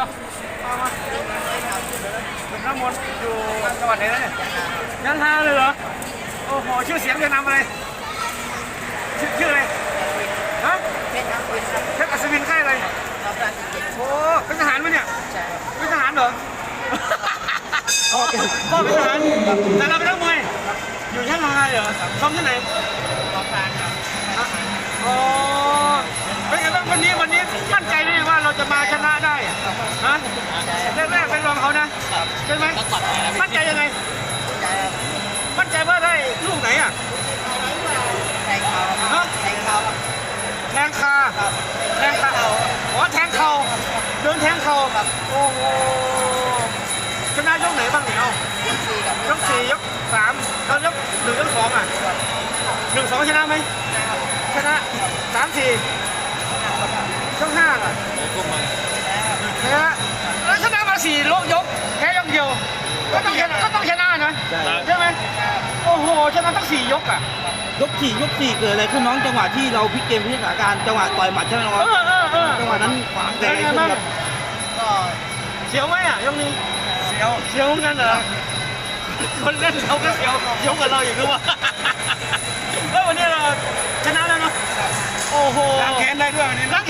เอาเอามาเป็นน้ำมนต์อยู่จังหวัดไหนนะเนี่ยยันฮาเลยเหรอ โอ้โห ชื่อเสียงเรียงนามอะไร ชื่อชื่ออะไร ฮะเป็นนักบินครับเพชรอัศวินค่ายอะไรรับราชการโอ้เป็นทหารไหมเนี่ยใช่เป็นทหารเหรอ พ่อเป็นทหาร แต่เราเป็นนักมวย อยู่ชั้นทหารเหรอซ้อมที่ไหนครับ อ๋อเป็นไงบ้างวันนี้วันนี้มั่นใจได้ว่าเราจะมาชนะได้อะ ฮะแรกๆเป็นรองเขานะใช่ไหมมั่นใจยังไงใช่ครับมั่นใจว่าได้ลูกไหนอะแทงเขาครับแทงเขาครับแทงคาครับแทงคาอ๋อแทงเข่าเดินแทงเข่าครับโอ้โหชนะยกไหนบ้างเนี่ยเอายกสี่กับยกสี่ยกสามแล้วยกหนึ่งยกสองอะหนึ่งสองชนะไหมนะครับชนะสามสี่ยกห้าอะ แพ้แล้วชนะมาสี่โลกยกแพ้ยกเดียวก็ต้องชนะก็ต้องชนะนะใช่ไหมโอ้โหชนะทั้งสี่ยกอะยกสี่ยกสี่เกิดอะไรขึ้นน้องจังหวะที่เราพลิกเกมพลิกสถานการณ์จังหวะต่อยหมัดใช่ไหมน้องเออเออเออจังหวะนั้นขวางแต่เป็นไอ้ไงขึ้นบ้างครับก็เสียวไหมอะยกนี้เสียวเสียวเหมือนกันเหรอคนเล่นเราก็เสียวเสียวกับเราอีกด้วยแล้ววันนี้เราชนะแล้วเนาะโอ้โห ล้างแค้นได้ด้วยวันนี้ล้างแ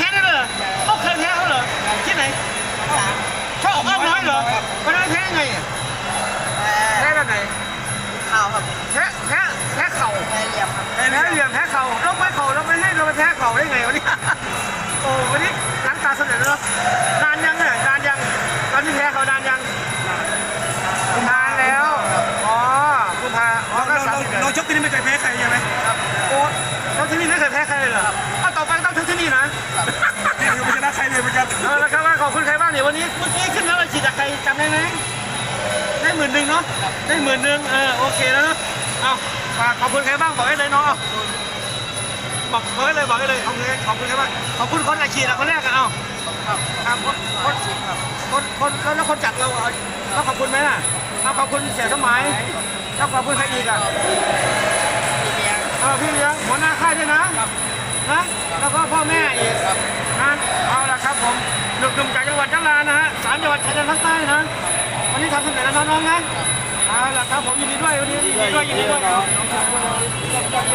แพ้แพ้แพ้เข่าแพ้เหลี่ยมครับแพ้เหลี่ยมแพ้เข่าเราไปเข่าเราไปให้เราไปแพ้เข่าได้ไงวันนี้โอ้วันนี้หลังตาเสนอเนาะนานยังเนี่ยนานยังตอนที่แพ้เขานานยังนานแล้วอ๋อกุมภาอ๋อก็สามสิบเดือนเราชกที่นี่ไม่เคยแพ้ใครใช่ไหมโอ้เราที่นี่ไม่เคยแพ้ใครเลยเหรอเอาต่อไปต้องชกที่นี่นะนี่คือไม่ชนะใครเลยเหมือนกันเอาละครับว่าขอบคุณใครบ้างเนี่ยวันนี้เมื่อกี้ขึ้นแล้วเราฉีดจากใครจำได้ไหมได้หมื่นหนึ่งเนาะได้หมื่นหนึ่งเออโอเคแล้วเนาะเอาฝากขอบคุณใครบ้างบอกให้เลยน้องเอาบอกบอกให้เลยบอกให้เลยขอบคุณขอบคุณใครบ้างขอบคุณคนอาชีพอะคนแรกอะเอาครับครับคนคนสิบครับคนคนแล้วคนจัดเราเอาขาขอบคุณไหมล่ะเอาขอบคุณเสียสมัยแล้วขอบคุณใครอีกอะพี่เลี้ยงเออพี่เลี้ยงหัวหน้าค่ายด้วยนะนะแล้วก็พ่อแม่อีกนะเอาละครับผมหนุ่มๆจากจังหวัดยะลานะฮะสามจังหวัดชายแดนภาคใต้นะวันนี้ทำสำเร็จแล้วน้องๆนะ เอาละครับผมยินดีด้วยวันนี้ยินดีด้วยยินดีด้วย